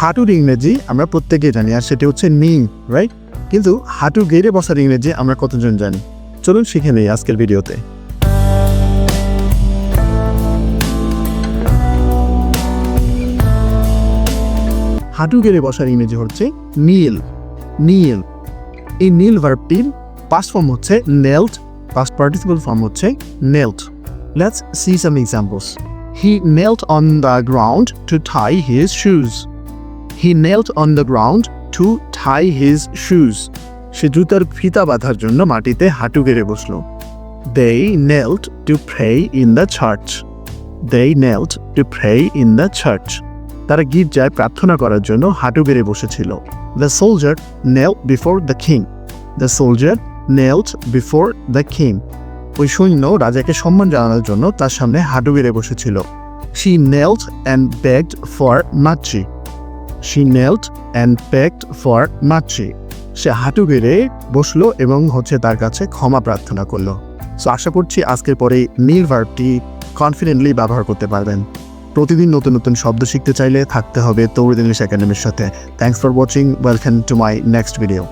হাঁটুর ইংরেজি আমরা প্রত্যেকেই জানি, আর সেটি হচ্ছে নিং রাইট কিন্তু হাঁটু গেড়ে বসার ইংরেজি আমরা কতজন জানি? চলুন শিখে নেই আজকের ভিডিওতে। হাঁটু গেড়ে বসার ইংরেজি হচ্ছে নীল। নীল। এই নীল ভার্বটির পাস্ট ফর্ম হচ্ছে নেল্ট পাস্ট পার্টিসিপল ফর্ম হচ্ছে knelt let's see some examples he knelt on the ground to tie his shoes he knelt on the ground to tie his shoes সে জুতার ফিতা বাঁধার জন্য মাটিতে হাঁটু গেড়ে বসল। They knelt to pray in the church they knelt to pray in the church তারা গির্জায় প্রার্থনা করার জন্য হাঁটু গেড়ে বসেছিল। The soldier knelt before the king the soldier knelt before the king ওই সৈন্য রাজাকে সম্মান জানানোর জন্য তার সামনে হাঁটু গেড়ে বসেছিল। She knelt and begged for mercy she knelt and begged for mercy সে হাঁটু গেড়ে বসল এবং হচ্ছে তার কাছে ক্ষমা প্রার্থনা করল। সো আশা করছি আজকের পরে নীল ভার্বটি কনফিডেন্টলি ব্যবহার করতে পারবেন। প্রতিদিন নতুন নতুন শব্দ শিখতে চাইলে থাকতে হবে তৌরিদ ইংলিশ একাডেমির সাথে। Thanks for watching welcome to my next video